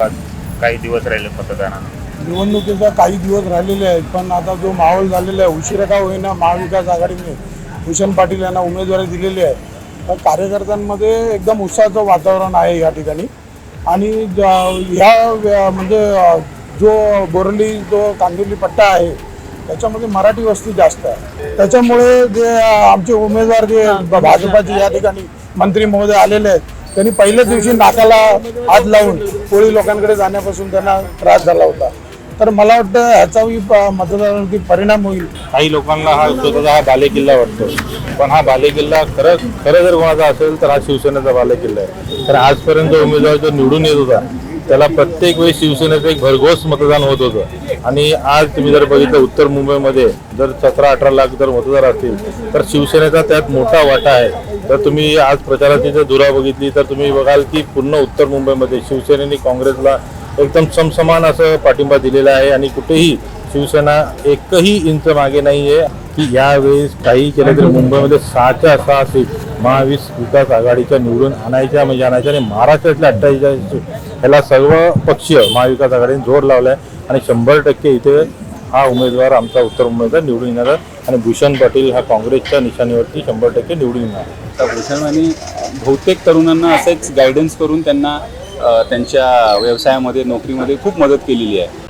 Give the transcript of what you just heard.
काही दिवस राहिले मतदानाला निवडणुकीचा काही दिवस राहिलेले आहेत पण आता जो माहोल झालेला आहे उशिरा का होईना महाविकास आघाडीने भूषण पाटील यांना उमेदवारी दिलेली आहे. तर कार्यकर्त्यांमध्ये एकदम उत्साहाचं वातावरण आहे या ठिकाणी. आणि ह्या म्हणजे जो बोरली जो कांदिवली पट्टा आहे त्याच्यामध्ये मराठी वस्ती जास्त आहे. त्याच्यामुळे जे आमचे उमेदवार जे भाजपाचे या ठिकाणी मंत्री महोदय आलेले आहेत त्यांनी पहिल्याच दिवशी नाकाला हात लावून कोळी लोकांकडे जाण्यापासून त्यांना त्रास झाला होता. तर मला वाटतं ह्याचाही प- परिणाम होईल. काही लोकांना हा स्वतःचा हा बालेकिल्ला वाटतो. पण हा बालेकिल्ला खरं खरं जर कोणाचा असेल तर हा शिवसेनेचा बालेकिल्ला आहे. तर आजपर्यंत जो उमेदवार जो निवडून येत होता त्याला प्रत्येक वेळी शिवसेनेचं एक भरघोस मतदान होत होतं. आणि आज तुम्ही जर बघितलं उत्तर मुंबईमध्ये जर सतरा अठरा लाख जर मतदार असतील तर शिवसेनेचा त्यात मोठा वाटा आहे. तर तुम्ही आज प्रचाराची जर धुरा बघितली तर तुम्ही बघाल की पूर्ण उत्तर मुंबईमध्ये शिवसेनेने काँग्रेसला एकदम समसमान असं पाठिंबा दिलेला आहे. आणि कुठेही शिवसेना एकही इंच मागे नाही आहे की यावेळेस काही केलं तरी मुंबईमध्ये सहाच्या सहा सीट महावीस विकास आघाडीच्या निवडून आणायच्या म्हणजे आणायच्या आणि महाराष्ट्रातल्या अठ्ठावीस ह्याला सर्व पक्षीय महाविकास आघाडीने जोर लावला आहे आणि शंभर टक्के इथे हा उमेदवार आमचा उत्तर उमेदवार निवडून येणार आणि भूषण पाटील हा काँग्रेसच्या निशाणीवरती शंभर टक्के निवडून येणार तर भूषणांनी बहुतेक तरुणांना असेच गायडन्स करून त्यांना त्यांच्या व्यवसायामध्ये नोकरीमध्ये खूप मदत केलेली आहे.